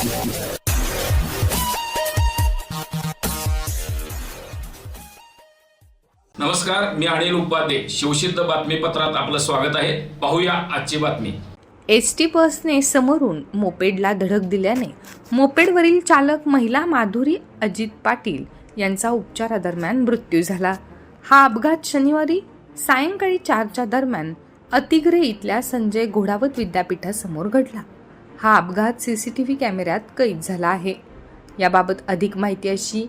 नमस्कार मी अनिल उपाध्ये. शिवसिद्ध बातमीपत्रात आपलं स्वागत आहे. पाहूया आजची बातमी. एस टी बसने समोरून मोपेडला धडक दिल्याने मोपेडवरील चालक महिला माधुरी अजित पाटील यांचा उपचारादरम्यान मृत्यू झाला. हा अपघात शनिवारी सायंकाळी चारच्या दरम्यान अतिग्रे इथल्या संजय घोडावत विद्यापीठासमोर घडला. हा अपघात सी सी टी व्ही कॅमेऱ्यात कैद झाला आहे. याबाबत अधिक माहिती अशी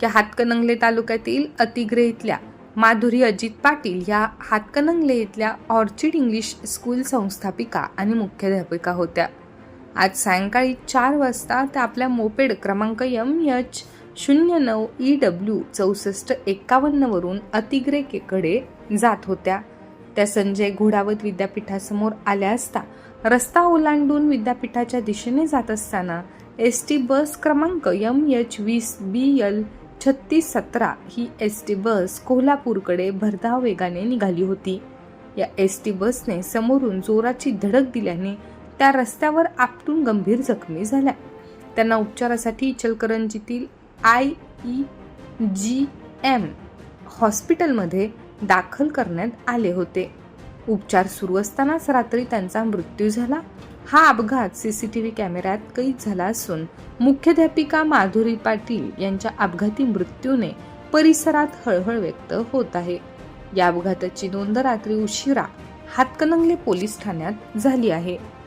की हातकणंगले तालुक्यातील अतिग्रे इथल्या माधुरी अजित पाटील या हातकणंगले इथल्या ऑर्चिड इंग्लिश स्कूल संस्थापिका आणि मुख्याध्यापिका होत्या. आज सायंकाळी चार वाजता त्या आपल्या मोपेड क्रमांक एम एच शून्य नऊ ई डब्ल्यू चौसष्ट एक्कावन्नवरून अतिग्रेकेकडे जात होत्या. त्या संजय घोडावत विद्यापीठासमोर आल्या असता रस्ता ओलांडून विद्यापीठाच्या दिशेने जात असताना एस टी बस क्रमांक यम एच वीस बी एल छत्तीस सतरा ही एस टी बस कोल्हापूरकडे भरधाव वेगाने निघाली होती. या एस टी बसने समोरून जोराची धडक दिल्याने त्या रस्त्यावर आपटून गंभीर जखमी झाल्या. त्यांना उपचारासाठी इचलकरंजीतील आय ई जी एम हॉस्पिटलमध्ये दाखल करण्यात आले होते. उपचार सुरू असतानाच रात्री त्यांचा मृत्यू झाला. हा अपघात सीसीटीव्ही कॅमेऱ्यात कैद झाला असून मुख्याध्यापिका माधुरी पाटील यांच्या अपघाती मृत्यूने परिसरात हळहळ व्यक्त होत आहे. या अपघाताची नोंद रात्री उशिरा हातकणंगले पोलीस ठाण्यात झाली आहे.